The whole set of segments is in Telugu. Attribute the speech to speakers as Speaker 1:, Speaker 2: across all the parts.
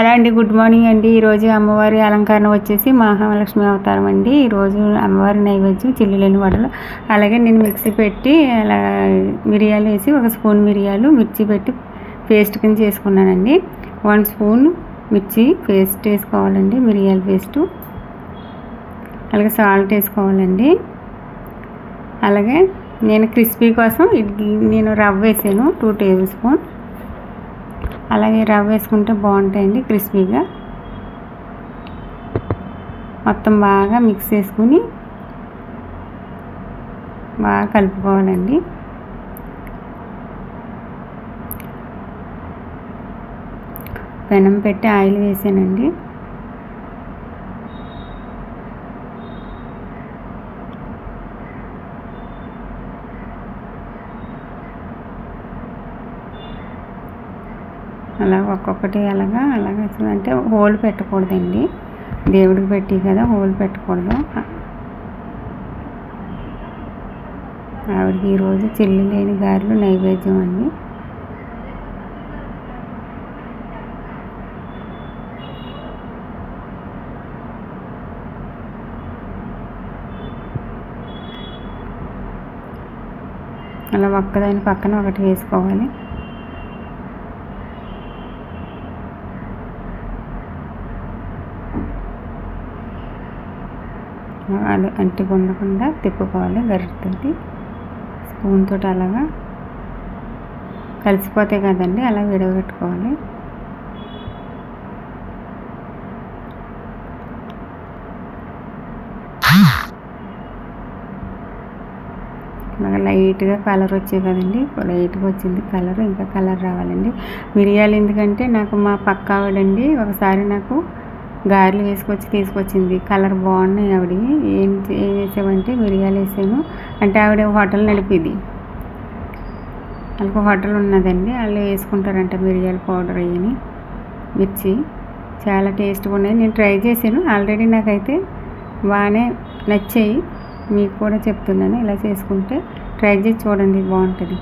Speaker 1: హలో అండి గుడ్ మార్నింగ్ అండి. ఈరోజు అమ్మవారి అలంకరణ వచ్చేసి మహాలక్ష్మి అవతారం అండి. ఈరోజు అమ్మవారి నైవేద్యం చిల్లులేని వడలు. అలాగే నేను మిక్సీ పెట్టి అలా మిరియాలు వేసి ఒక స్పూన్ మిరియాలు మిర్చి పెట్టి పేస్ట్ కింద చేసుకున్నానండి. వన్ స్పూన్ మిర్చి పేస్ట్ వేసుకోవాలండి మిరియాల పేస్టు. అలాగే సాల్ట్ వేసుకోవాలండి. అలాగే నేను క్రిస్పీ కోసం నేను రవ్వ వేసాను టూ టేబుల్ స్పూన్. అలాగే రవ్వ వేసుకుంటే బాగుంటాయండి క్రిస్పీగా. మొత్తం బాగా మిక్స్ చేసుకుని బాగా కలుపుకోవాలండి. పెనం పెట్టి ఆయిల్ వేసానండి. అలా ఒక్కొక్కటి అలాగా అలాగా అంటే హోల్ పెట్టకూడదండి. దేవుడికి పెట్టి కదా హోల్ పెట్టకూడదు. ఆవిడకి ఈరోజు చెల్లి లేని గారెలు నైవేద్యం అండి. అలా ఒక్కదాని పక్కన ఒకటి వేసుకోవాలి. అంటుకుండకుండా తిప్పుకోవాలి గరిటతోటి. స్పూన్ తోటి అలాగా కలిసిపోతాయి కదండి అలా విడగొట్టుకోవాలి. అలాగా లైట్గా కలర్ వచ్చాయి కదండి లైట్గా వచ్చింది కలర్ ఇంకా కలర్ రావాలండి. మిరియాలు ఎందుకంటే నాకు మా పక్క ఆవిడండి ఒకసారి నాకు గారెలు వేసుకొచ్చి తీసుకొచ్చింది. కలర్ బాగున్నాయి ఆవిడ. ఏం ఏం వేసామంటే మిరియాలు వేసాను. అంటే ఆవిడ హోటల్ నడిపేది. వాళ్ళకి హోటల్ ఉన్నదండి. వాళ్ళు వేసుకుంటారంట మిరియాల పౌడర్ అయ్యని. మిర్చి. చాలా టేస్ట్గా ఉన్నాయి. నేను ట్రై చేశాను. ఆల్రెడీ నాకైతే బాగానే నచ్చాయి. మీకు కూడా చెప్తున్నాను. ఇలా చేసుకుంటే ట్రై చేసి చూడండి. బాగుంటుంది.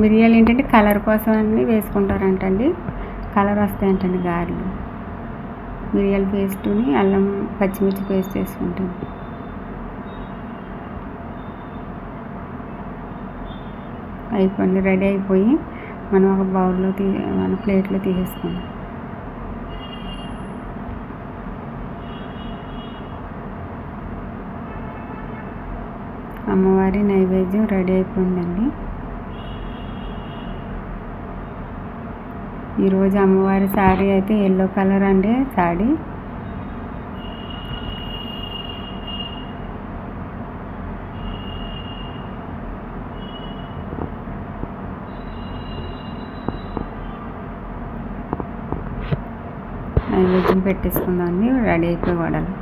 Speaker 1: మిరియాలు ఏంటంటే కలర్ కోసం అన్ని వేసుకుంటారంటండి. కలర్ వస్తాయంటండి గారెలు. మిరియాల పేస్టుని అల్లం పచ్చిమిర్చి పేస్ట్ వేసుకుంటాం అయిపోయింది రెడీ అయిపోయి మనం ఒక బౌల్లో తీ మన ప్లేట్లో తీసేసుకుందాం. అమ్మవారి నైవేద్యం రెడీ అయిపోయిందండి. ఈరోజు అమ్మవారి శారీ అయితే ఎల్లో కలర్ అండి శారీ. నైవేద్యం పెట్టేసుకుందాం రెడీ అయిపోయి వాడాలి.